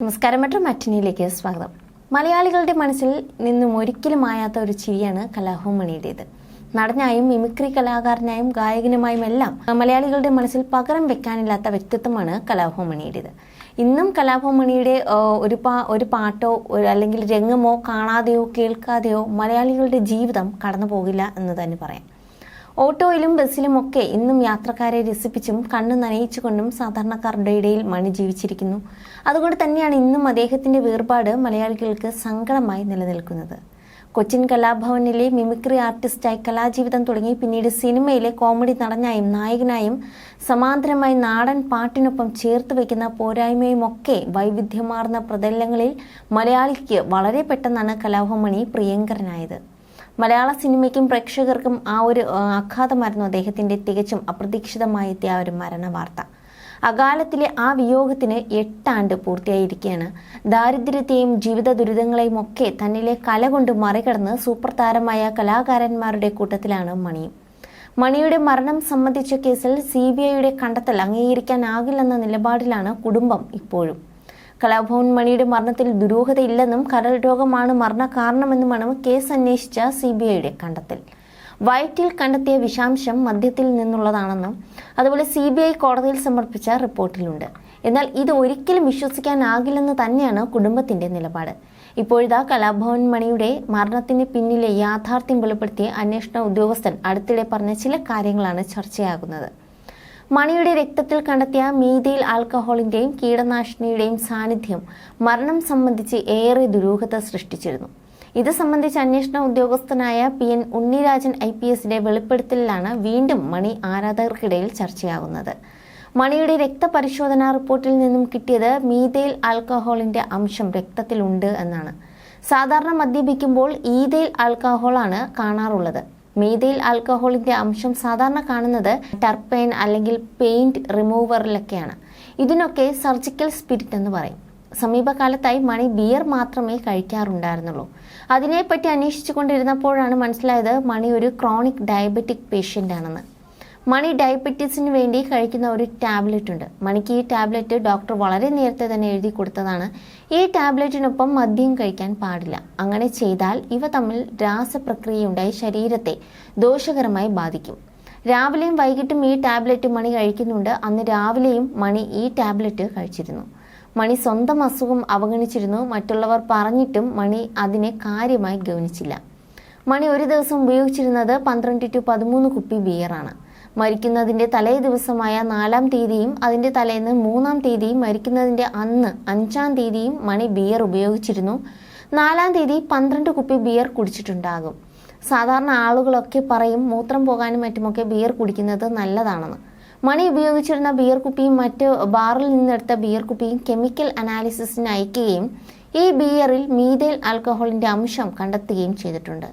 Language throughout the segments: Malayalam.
നമസ്കാരം മറ്റൊരു മറ്റിനിയിലേക്ക് സ്വാഗതം. മലയാളികളുടെ മനസ്സിൽ നിന്നും ഒരിക്കലും മായാത്ത ഒരു ചിരിയാണ് കലാഭവമണിയുടേത് നടനായും മിമിക്രി കലാകാരനായും ഗായകനുമായും എല്ലാം മലയാളികളുടെ മനസ്സിൽ പകരം വെക്കാനില്ലാത്ത വ്യക്തിത്വമാണ് കലാഭവമണിയുടേത് ഇന്നും കലാഭവമണിയുടെ ഒരു പാ ഒരു പാട്ടോ അല്ലെങ്കിൽ രംഗമോ കാണാതെയോ കേൾക്കാതെയോ മലയാളികളുടെ ജീവിതം കടന്നു പോകില്ല എന്ന് തന്നെ പറയാം. ഓട്ടോയിലും ബസ്സിലുമൊക്കെ ഇന്നും യാത്രക്കാരെ രസിപ്പിച്ചും കണ്ണു നനയിച്ചുകൊണ്ടും സാധാരണക്കാരുടെ ഇടയിൽ മണി ജീവിച്ചിരിക്കുന്നു. അതുകൊണ്ട് തന്നെയാണ് ഇന്നും അദ്ദേഹത്തിന്റെ വേർപാട് മലയാളികൾക്ക് സങ്കടമായി നിലനിൽക്കുന്നത്. കൊച്ചിൻ കലാഭവനിലെ മിമിക്രി ആർട്ടിസ്റ്റായി കലാജീവിതം തുടങ്ങി പിന്നീട് സിനിമയിലെ കോമഡി നടനായും നായകനായും സമാന്തരമായി നാടൻ പാട്ടിനൊപ്പം ചേർത്ത് വയ്ക്കുന്ന പോരായ്മയുമൊക്കെ വൈവിധ്യമാർന്ന പ്രതലങ്ങളിൽ മലയാളിക്ക് വളരെ പെട്ടെന്നാണ് കലാഭവമണി പ്രിയങ്കരനായത്. മലയാള സിനിമയ്ക്കും പ്രേക്ഷകർക്കും ആ ഒരു ആഘാതമായിരുന്നു അദ്ദേഹത്തിന്റെ തികച്ചും അപ്രതീക്ഷിതമായി എത്തിയ ഒരു മരണ വാർത്ത അകാലത്തിലെ ആ വിയോഗത്തിന് എട്ടാണ്ട് പൂർത്തിയായിരിക്കുകയാണ്. ദാരിദ്ര്യത്തെയും ജീവിത ദുരിതങ്ങളെയും ഒക്കെ തന്നിലെ കല കൊണ്ട് മറികടന്ന് സൂപ്പർ താരമായ കലാകാരന്മാരുടെ കൂട്ടത്തിലാണ് മണി. മണിയുടെ മരണം സംബന്ധിച്ച കേസിൽ സി ബി ഐയുടെ കണ്ടെത്തൽ അംഗീകരിക്കാനാകില്ലെന്ന നിലപാടിലാണ് കുടുംബം ഇപ്പോഴും. കലാഭവൻ മണിയുടെ മരണത്തിൽ ദുരൂഹതയില്ലെന്നും കരൾ രോഗമാണ് മരണ കാരണമെന്നുമാണ് കേസ് അന്വേഷിച്ച സി ബി ഐയുടെ കണ്ടെത്തൽ. വയറ്റിൽ കണ്ടെത്തിയ വിഷാംശം മദ്യത്തിൽ നിന്നുള്ളതാണെന്നും അതുപോലെ സി ബി ഐ കോടതിയിൽ സമർപ്പിച്ച റിപ്പോർട്ടിലുണ്ട്. എന്നാൽ ഇത് ഒരിക്കലും വിശ്വസിക്കാനാകില്ലെന്ന് തന്നെയാണ് കുടുംബത്തിന്റെ നിലപാട്. ഇപ്പോഴിതാ കലാഭവൻ മണിയുടെ മരണത്തിന് പിന്നിലെ യാഥാർത്ഥ്യം വെളിപ്പെടുത്തിയ അന്വേഷണ ഉദ്യോഗസ്ഥൻ അടുത്തിടെ പറഞ്ഞ ചില കാര്യങ്ങളാണ് ചർച്ചയാകുന്നത്. മണിയുടെ രക്തത്തിൽ കണ്ടെത്തിയ മീതയിൽ ആൽക്കഹോളിന്റെയും കീടനാശിനിയുടെയും സാന്നിധ്യം മരണം സംബന്ധിച്ച് ഏറെ ദുരൂഹത സൃഷ്ടിച്ചിരുന്നു. ഇത് സംബന്ധിച്ച് അന്വേഷണ ഉദ്യോഗസ്ഥനായ P N Unnirajan I P എസിന്റെ വെളിപ്പെടുത്തലിലാണ് വീണ്ടും മണി ആരാധകർക്കിടയിൽ ചർച്ചയാകുന്നത് മണിയുടെ രക്തപരിശോധനാ റിപ്പോർട്ടിൽ നിന്നും കിട്ടിയത് മീതയിൽ ആൽക്കഹോളിന്റെ അംശം രക്തത്തിലുണ്ട് എന്നാണ്. സാധാരണ മദ്യപിക്കുമ്പോൾ ഈതയിൽ ആൽക്കഹോളാണ് കാണാറുള്ളത്. മീതയിൽ ആൽക്കഹോളിന്റെ അംശം സാധാരണ കാണുന്നത് ടർപ്പൈൻ അല്ലെങ്കിൽ പെയിന്റ് റിമൂവറിലൊക്കെയാണ്. ഇതിനൊക്കെ സർജിക്കൽ സ്പിരിറ്റ് എന്ന് പറയും. സമീപകാലത്തായി മണി ബിയർ മാത്രമേ കഴിക്കാറുണ്ടായിരുന്നുള്ളൂ. അതിനെപ്പറ്റി അന്വേഷിച്ചു കൊണ്ടിരുന്നപ്പോഴാണ് മനസ്സിലായത് മണി ഒരു ക്രോണിക് ഡയബറ്റിക് പേഷ്യന്റ് ആണെന്ന് മണി ഡയബറ്റീസിന് വേണ്ടി കഴിക്കുന്ന ഒരു ടാബ്ലറ്റ് ഉണ്ട്. മണിക്ക് ഈ ടാബ്ലറ്റ് ഡോക്ടർ വളരെ നേരത്തെ തന്നെ എഴുതി കൊടുത്തതാണ്. ഈ ടാബ്ലറ്റിനൊപ്പം മദ്യം കഴിക്കാൻ പാടില്ല. അങ്ങനെ ചെയ്താൽ ഇവ തമ്മിൽ രാസപ്രക്രിയയുണ്ടായി ശരീരത്തെ ദോഷകരമായി ബാധിക്കും. രാവിലെയും വൈകിട്ടും ഈ ടാബ്ലറ്റ് മണി കഴിക്കുന്നുണ്ട്. അന്ന് രാവിലെയും മണി ഈ ടാബ്ലറ്റ് കഴിച്ചിരുന്നു. മണി സ്വന്തം അസുഖം അവഗണിച്ചിരുന്നു. മറ്റുള്ളവർ പറഞ്ഞിട്ടും മണി അതിനെ കാര്യമായി ഗവനിച്ചില്ല മണി ഒരു ദിവസം ഉപയോഗിച്ചിരുന്നത് പന്ത്രണ്ട് ടു പതിമൂന്ന് കുപ്പി ബിയറാണ് മരിക്കുന്നതിന്റെ തലേ ദിവസമായ നാലാം തീയതിയും അതിന്റെ തലേന്ന് മൂന്നാം തീയതിയും മരിക്കുന്നതിന്റെ അന്ന് അഞ്ചാം തീയതിയും മണി ബിയർ ഉപയോഗിച്ചിരുന്നു. നാലാം തീയതി പന്ത്രണ്ട് കുപ്പി ബിയർ കുടിച്ചിട്ടുണ്ടാകും. സാധാരണ ആളുകളൊക്കെ പറയും മൂത്രം പോകാനും മറ്റുമൊക്കെ ബിയർ കുടിക്കുന്നത് നല്ലതാണെന്ന്. മണി ഉപയോഗിച്ചിരുന്ന ബിയർ കുപ്പിയും മറ്റ് ബാറിൽ നിന്നെടുത്ത ബിയർ കുപ്പിയും കെമിക്കൽ അനാലിസിസിന് അയക്കുകയും ഈ ബിയറിൽ മീതേൽ ആൽക്കഹോളിന്റെ അംശം കണ്ടെത്തുകയും ചെയ്തിട്ടുണ്ട്.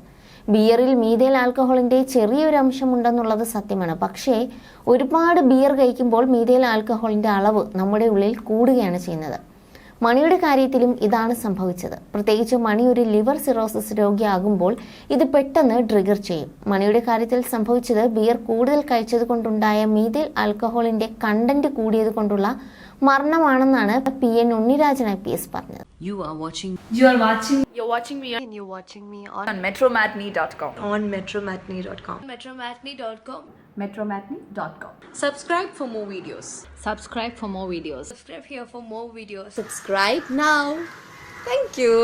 ബിയറിൽ മീതേൽ ആൽക്കഹോളിന്റെ ചെറിയൊരു അംശം ഉണ്ടെന്നുള്ളത് സത്യമാണ്. പക്ഷേ ഒരുപാട് ബിയർ കഴിക്കുമ്പോൾ മീതേൽ ആൽക്കഹോളിന്റെ അളവ് നമ്മുടെ ഉള്ളിൽ കൂടുകയാണ് ചെയ്യുന്നത്. മണിയുടെ കാര്യത്തിലും ഇതാണ് സംഭവിച്ചത്. പ്രത്യേകിച്ച് മണി ഒരു ലിവർ സിറോസിസ് രോഗിയാകുമ്പോൾ ഇത് പെട്ടെന്ന് ട്രിഗർ ചെയ്യും. മണിയുടെ കാര്യത്തിൽ സംഭവിച്ചത് ബിയർ കൂടുതൽ കഴിച്ചത് കൊണ്ടുണ്ടായ മീതിൽ ആൽക്കഹോളിന്റെ കണ്ടന്റ് കൂടിയത് കൊണ്ടുള്ള മരണമാണെന്നാണ് P N Unnirajan I P S പറഞ്ഞത് You are watching You are watching You're watching me and you're watching me on, on metromatney.com. on metromatney.com. metromatney.com. Metromatney.com. Subscribe for more videos. Subscribe for more videos. Subscribe here for more videos. Subscribe now. Thank you.